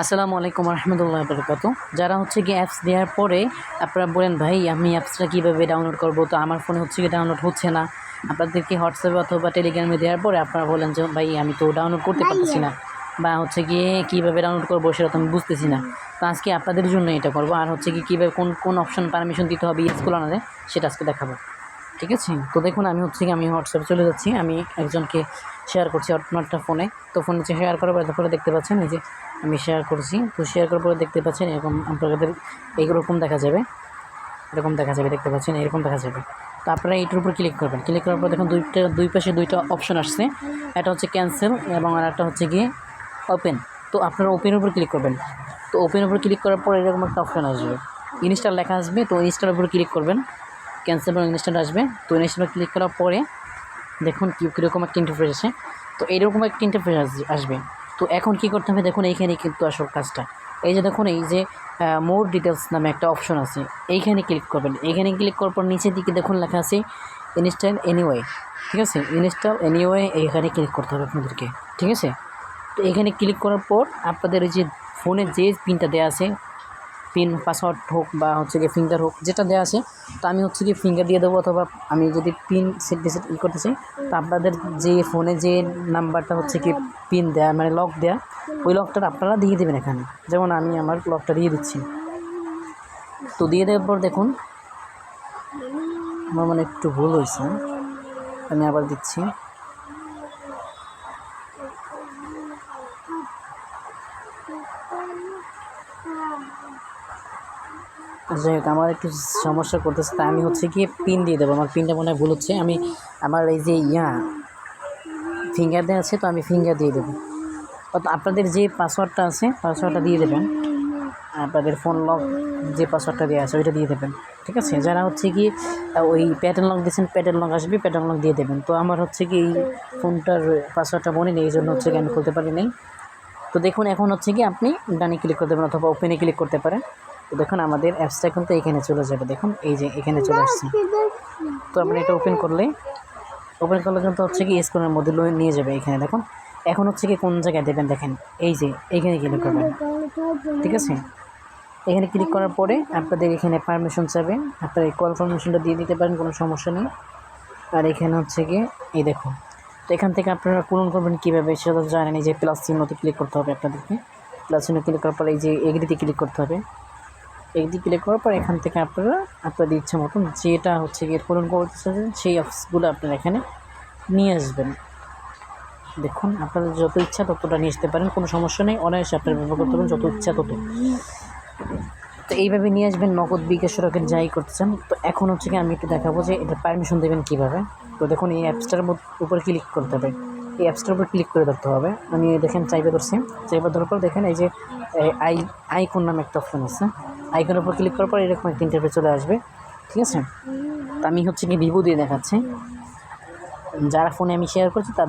আসসালামু আলাইকুম রহমতুল্লাহ বরকাত। যারা হচ্ছে কি অ্যাপস দেওয়ার পরে আপনারা বলেন ভাই আমি অ্যাপসটা কীভাবে ডাউনলোড করব? তো আমার ফোনে হচ্ছে কি ডাউনলোড হচ্ছে না। আপনাদেরকে হোয়াটসঅ্যাপে অথবা টেলিগ্রামে দেওয়ার পরে আপনারা বলেন যে ভাই আমি তো ডাউনলোড করতে পারতেছি না। বা হচ্ছে গিয়ে কীভাবে ডাউনলোড করব সেটা তো আমি বুঝতেছি না। তো আজকে আপনাদের জন্য এটা করব। আর হচ্ছে কি কীভাবে কোন কোন অপশন পারমিশন দিতে হবে ইয়েসগুলো না সেটা আজকে দেখাবো। ঠিক আছে? তো দেখুন, আমি হচ্ছে আমি হোয়াটসঅ্যাপে চলে যাচ্ছি। আমি একজনকে শেয়ার করছি আপনারটা ফোনে তো ফোনে শেয়ার করার পরে, তারপরে দেখতে পাচ্ছেন, এই যে আমি শেয়ার করছি। তো শেয়ার করার পরে দেখতে পাচ্ছেন, এরকম আপনাদের এইরকম দেখা যাবে। এরকম দেখা যাবে, দেখতে পাচ্ছেন, এরকম দেখা যাবে। তো আপনারা এইটার উপর ক্লিক করবেন। ক্লিক করার পর দেখুন, দুইটা, দুই পাশে দুইটা অপশন আসছে। একটা হচ্ছে ক্যান্সেল এবং আর একটা হচ্ছে গিয়ে ওপেন তো আপনারা ওপেনের উপর ক্লিক করবেন। তো ওপেনের উপর ক্লিক করার পর এরকম একটা অপশন আসবে। ইনস্টল লেখা আসবে, তো ইনস্টলের উপর ক্লিক করবেন। ক্যান্সেল এবং ইনস্টল আসবে। তো ইনস্টল ক্লিক করার পরে দেখুন কী, কীরকম একটা ইন্টারফেস আছে তো এইরকম একটা ইন্টারফেস আসবে। তো এখন কি করতে হবে? দেখুন এইখানে কিন্তু আসল কাজটা। এই যে দেখুন, এই যে মোর ডিটেলস নামে একটা অপশন আছে। এইখানে ক্লিক করবেন। এইখানে ক্লিক করার পর নিচের দিকে দেখুন লেখা আছে ইনস্টল এনিওয়ে ঠিক আছে? ইনস্টল এনিওয়ে এইখানে ক্লিক করতে হবে আপনাদেরকে। ঠিক আছে? তো এখানে ক্লিক করার পর আপনাদের এই যে ফোনে যে পিনটা দেওয়া আছে পিন পাসওয়ার্ড হোক বা হচ্ছে গিয়ে ফিঙ্গার হোক, যেটা দেওয়া আছে, তো আমি হচ্ছে গিয়ে ফিঙ্গার দিয়ে দেবো অথবা আমি যদি পিন সেট ডিসেট ই করতে চাই তো আপনাদের যে ফোনে যে নাম্বারটা হচ্ছে কি পিন দেয়া মানে লক দেয়া, ওই লকটা আপনারা দিয়ে দেবেন এখানে। যেমন আমি আমার লকটা দিয়ে দিচ্ছি। তো দিয়ে দেওয়ার পর দেখুন, আমার মানে একটু ভুল হয়েছে। আমি আবার দিচ্ছি। যাই হোক, আমার একটু সমস্যা করতেছে, তা আমি হচ্ছে গিয়ে পিন দিয়ে দেবো। আমার পিনটা মনে হয় ভুল হচ্ছে, আমি আমার এই যে ইয়া ফিঙ্গার দেওয়া আছে, তো আমি ফিঙ্গার দিয়ে দেবো। আপনাদের যে পাসওয়ার্ডটা আছে পাসওয়ার্ডটা দিয়ে দেবেন। আপনাদের ফোন লক যে পাসওয়ার্ডটা দেওয়া আছে, ওইটা দিয়ে দেবেন, ঠিক আছে? যারা হচ্ছে কি ওই প্যাটার্ন লক দিয়েছেন প্যাটার্ন লক আসবে প্যাটার্ন লক দিয়ে দেবেন। তো আমার হচ্ছে কি এই ফোনটার পাসওয়ার্ডটা মনে নেই, এই জন্য হচ্ছে কি আমি খুলতে পারি নাই তো দেখুন, এখন হচ্ছে কি আপনি ডানে ক্লিক করতে পারেন অথবা ওপেনে ক্লিক করতে পারেন। তো দেখুন, আমাদের অ্যাপসটা কিন্তু এখানে চলে যাবে। দেখুন, এই যে এখানে চলে আসছে। তো আপনি এটা ওপেন করলে ওপেন করলে কিন্তু হচ্ছে কি স্ক্রিনের মধ্যে নিয়ে যাবে এখানে, দেখুন। এখন হচ্ছে কি কোন জায়গায় দেবেন দেখেন, এই যে এইখানে ক্লিক করবেন। ঠিক আছে? এখানে ক্লিক করার পরে আপনাদের এখানে পারমিশন চাবে। আপনার এই কল দিয়ে দিতে পারেন, কোনো সমস্যা নেই। আর এখানে হচ্ছে গিয়ে এই দেখুন। তো এখান থেকে আপনারা পূরণ করবেন কীভাবে সেটা জানেন, এই যে প্লাস চিহ্নতে ক্লিক করতে হবে আপনাদেরকে। প্লাস চিহ্ন ক্লিক করার পরে এই যে এগ্রিতে ক্লিক করতে হবে। এগ্রি ক্লিক করার পর এখান থেকে আপনারা, আপনাদের ইচ্ছা মতন যেটা হচ্ছে গিয়ে পূরণ করতে চাচ্ছেন সেই অফিসগুলো আপনারা এখানে নিয়ে আসবেন। দেখুন, আপনাদের যত ইচ্ছা ততটা নিয়ে আসতে পারেন, কোনো সমস্যা নেই, অনায়াসে আপনারা ব্যবহার করতে পারেন যত ইচ্ছা তত। তো এইভাবে নিয়ে আসবেন, নগদ বিকাশ রকেট যাই করতে চান তো এখন হচ্ছে কি আমি একটু দেখাবো যে এটা পারমিশন দেবেন কীভাবে। তো দেখুন, এই অ্যাপসটার উপর ক্লিক করতে হবে। এই অ্যাপসটার উপর ক্লিক করে ধরতে হবে। আমি দেখেন, চাইবে ধরছি। চাইবে ধরার পর দেখেন, এই যে আই আইকন নামে একটা অপশন আছে। আইকনের উপর ক্লিক করার পর এরকম একটা ইন্টারফেস চলে আসবে, ঠিক আছে? তো আমি হচ্ছে কি ভিভো দিয়ে দেখাচ্ছি। যারা ফোনে আমি শেয়ার করছি, তার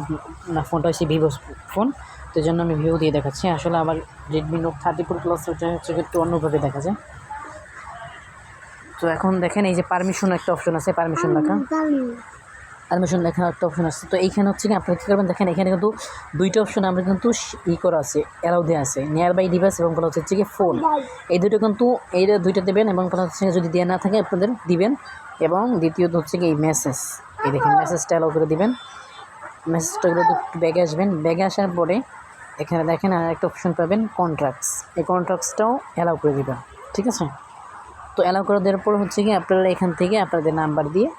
ফোনটা হচ্ছে ভিভো ফোন তো জন্য আমি ভিভো দিয়ে দেখাচ্ছি। আসলে আমার Redmi note thirty four plus ওটা হচ্ছে একটু অন্যভাবে দেখা যায়। তো এখন দেখেন, এই যে পারমিশন একটা অপশন আছে পারমিশন লেখা। পারমিশন লেখা একটা অপশন আছে। তো এইখানে হচ্ছে কি, আপনারা কী করবেন, দেখেন এখানে কিন্তু দুইটা অপশন আমরা কিন্তু ই করা আছে অ্যালাউ দেওয়া আছে নিয়ার বাই ডিভাইস এবং বলা হচ্ছে কি ফোন এই দুটো কিন্তু, এই দুইটা দেবেন এবং বলা হচ্ছে যদি দেওয়া না থাকে, আপনাদের দিবেন। এবং দ্বিতীয়ত হচ্ছে কি, এই মেসেজ এই দেখেন মেসেজটা অ্যালাউ করে দিবেন। মেসেজটা একটু ব্যাগে আসবেন। ব্যাগে আসার পরে এখানে দেখেন আর একটা অপশন পাবেন কন্ট্রাক্টস এই কন্ট্রাক্টসটাও অ্যালাউ করে দেবেন। ঠিক আছে? তো অ্যালাউ করে দেওয়ার পর হচ্ছে কি, আপনারা এখান থেকে আপনাদের নাম্বার দিয়ে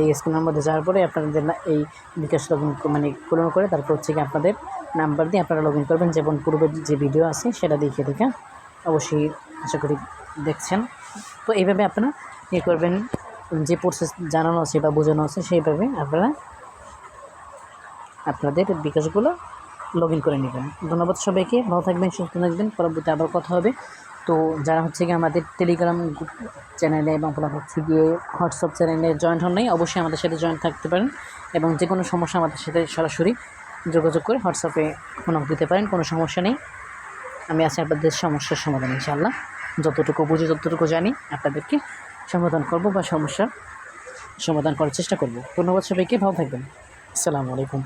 এই স্ক্রিনের মধ্যে যাওয়ার পরে আপনাদের এই বিকাশ লগ মানে পূরণ করে তারপর হচ্ছে কি আপনাদের নাম্বার দিয়ে আপনারা লগ করবেন যেমন পূর্বের যে ভিডিও আছে সেটা দেখে দেখে অবশ্যই আশা করি দেখছেন। তো এইভাবে আপনারা ইয়ে করবেন, যে প্রসেস জানানো আছে বা বোঝানো আছে সেইভাবে আপনারা আপনাদের বিকাশগুলো লগ করে নেবেন। ধন্যবাদ সবাইকে, ভালো থাকবেন, সুস্থ থাকবেন। পরবর্তী আবার কথা হবে। তো যারা হচ্ছে গিয়ে আমাদের টেলিগ্রাম চ্যানেলে এবং হচ্ছে গিয়ে হোয়াটসঅ্যাপ চ্যানেলে জয়েন্ট হন নাই, অবশ্যই আমাদের সাথে জয়েন্ট থাকতে পারেন এবং যে কোনো সমস্যা আমাদের সাথে সরাসরি যোগাযোগ করে হোয়াটসঅ্যাপে কোনো দিতে পারেন, কোনো সমস্যা নেই। আমি আছি আপনাদের সমস্যার সমাধান, ইনশাআল্লাহ। যতটুকু বুঝি, যতটুকু জানি, আপনাদেরকে সমাধান করব বা সমস্যার সমাধান করার চেষ্টা করব। ধন্যবাদ সবাইকে, ভালো থাকবেন। আসসালামু আলাইকুম।